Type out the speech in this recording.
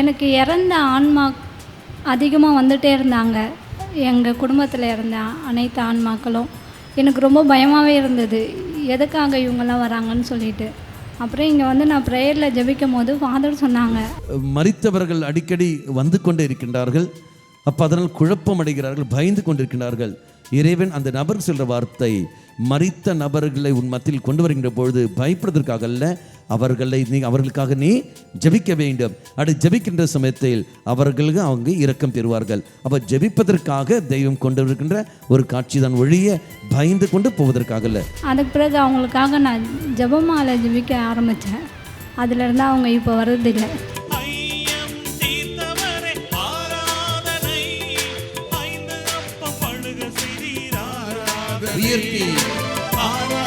எனக்கு இறந்த ஆன்மா அதிகமாக வந்துகிட்டே இருந்தாங்க. எங்கள் குடும்பத்தில் இருந்த அனைத்து ஆன்மாக்களும் எனக்கு ரொம்ப பயமாகவே இருந்தது. எதுக்காக இவங்கெல்லாம் வராங்கன்னு சொல்லிட்டு. அப்புறம் இங்கே வந்து நான் ப்ரேயரில் ஜெபிக்கும் போது ஃபாதர் சொன்னாங்க. மறித்தவர்கள் அடிக்கடி வந்து கொண்டே இருக்கின்றார்கள். அப்போ அதனால் குழப்பம் அடைகிறார்கள் பயந்து கொண்டிருக்கின்றார்கள். இறைவன் அந்த நபர் சொல்கிற வார்த்தை மறித்த நபர்களை உன் மத்தியில் கொண்டு வருகின்ற பொழுது பயப்படுவதற்காக அல்ல அவர்களை நீ அவர்களுக்காக நீ ஜெபிக்க வேண்டும். அப்படி ஜெபிக்கின்ற சமயத்தில் அவர்களுக்கு அவங்க இரக்கம் பெறுவார்கள். அப்போ ஜெபிப்பதற்காக தெய்வம் கொண்டு வருகின்ற ஒரு காட்சி தான் ஒழிய பயந்து கொண்டு போவதற்காக இல்லை அதுக்கு பிறகு அவங்களுக்காக நான் ஜெபமாலை ஜெபிக்க ஆரம்பித்தேன் அதுலேருந்து அவங்க இப்போ வர்றதில்லை. உயர்த்தி ஆரா